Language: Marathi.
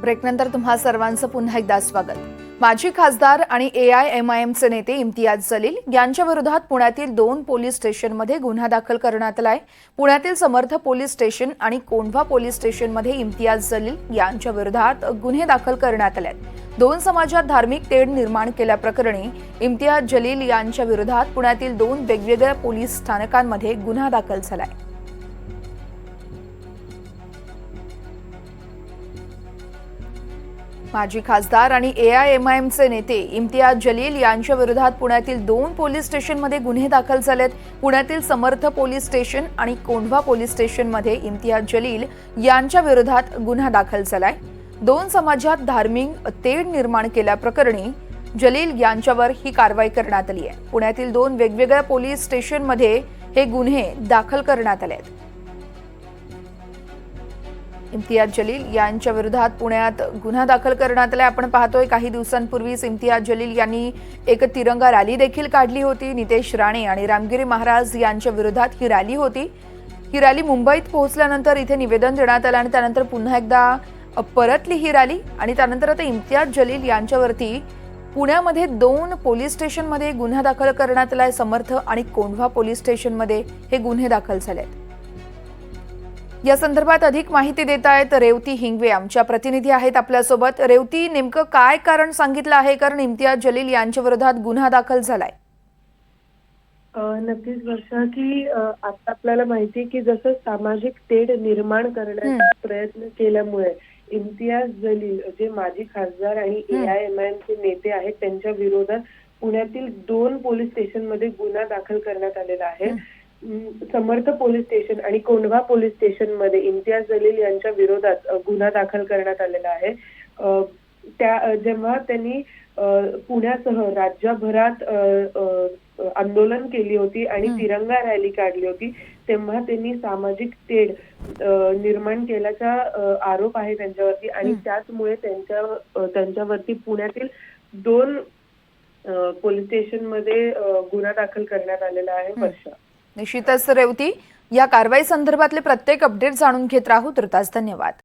ब्रेकनंतर तुम्हा सर्वांचं पुन्हा एकदा स्वागत. माजी खासदार आणि ए आय एम आय एमचे नेते इम्तियाज जलील यांच्या विरोधात पुण्यातील दोन पोलीस स्टेशनमध्ये गुन्हा दाखल करण्यात आलाय. पुण्यातील समर्थ पोलीस स्टेशन आणि कोंढवा पोलीस स्टेशनमध्ये इम्तियाज जलील यांच्या विरोधात गुन्हे दाखल करण्यात आले आहेत दोन समाजात धार्मिक तेढ निर्माण केल्याप्रकरणी इम्तियाज जलील यांच्या विरोधात पुण्यातील दोन वेगवेगळ्या पोलीस स्थानकांमध्ये गुन्हा दाखल झालाय. माजी खासदार आणि ए आय एम आय एमचे नेते इम्तियाज जलील यांच्या विरोधात पुण्यातील दोन पोलीस स्टेशनमध्ये गुन्हे दाखल झालेत. पुण्यातील समर्थ पोलीस स्टेशन आणि कोंढवा पोलीस स्टेशनमध्ये इम्तियाज जलील यांच्या विरोधात गुन्हा दाखल झालाय. दोन समाजात धार्मिक तेढ निर्माण केल्याप्रकरणी जलील यांच्यावर ही कारवाई करण्यात आली आहे. पुण्यातील दोन वेगवेगळ्या पोलीस स्टेशनमध्ये हे गुन्हे दाखल करण्यात आले आहेत इम्तियाज जलील यांच्या विरोधात पुण्यात गुन्हा दाखल करण्यात आलाय आपण पाहतोय. काही दिवसांपूर्वीच इम्तियाज जलील यांनी एक तिरंगा रॅली देखील काढली होती. नितेश राणे आणि रामगिरी महाराज यांच्या विरोधात ही रॅली होती. ही रॅली मुंबईत पोहोचल्यानंतर इथे निवेदन देण्यात आलं आणि त्यानंतर पुन्हा एकदा परतली ही रॅली आणि त्यानंतर आता इम्तियाज जलील यांच्यावरती पुण्यामध्ये दोन पोलीस स्टेशनमध्ये गुन्हा दाखल करण्यात आलाय समर्थ आणि कोंढवा पोलीस स्टेशनमध्ये हे गुन्हे दाखल झाले आहेत या संदर्भात अधिक माहिती देत आहेत रेवती हिंगवे. आमच्या प्रतिनिधी आहेत आपल्यासोबत. रेवती नेमकं काय कारण सांगितलं आहे? कारण इम्तियाज जलील यांच्या विरोधात गुन्हा दाखल झालाय. नक्कीच वर्षा की आता आपल्याला माहिती आहे की जसं सामाजिक तेढ निर्माण करण्याचा प्रयत्न केल्यामुळे इम्तियाज जलील जे माजी खासदार आणि ए आय एम आय चे नेते आहेत त्यांच्या विरोधात पुण्यातील दोन पोलीस स्टेशनमध्ये गुन्हा दाखल करण्यात आलेला आहे. समर्थ पोलीस स्टेशन आणि कोंढवा पोलीस स्टेशनमध्ये इम्तियाज जलील यांच्या विरोधात गुन्हा दाखल करण्यात आलेला आहे. त्या जेव्हा त्यांनी पुण्यासह राज्यभरात आंदोलन केली होती आणि तिरंगा रॅली काढली होती तेव्हा त्यांनी सामाजिक तेढ निर्माण केल्याचा आरोप आहे त्यांच्यावरती आणि त्याचमुळे त्यांच्या त्यांच्यावरती पुण्यातील दोन पोलीस स्टेशनमध्ये अ, गुन्हा दाखल करण्यात आलेला आहे वर्षा निश्चितच रेवती या कारवाई संदर्भातले प्रत्येक अपडेट जाणून घेत राहू. तर धन्यवाद.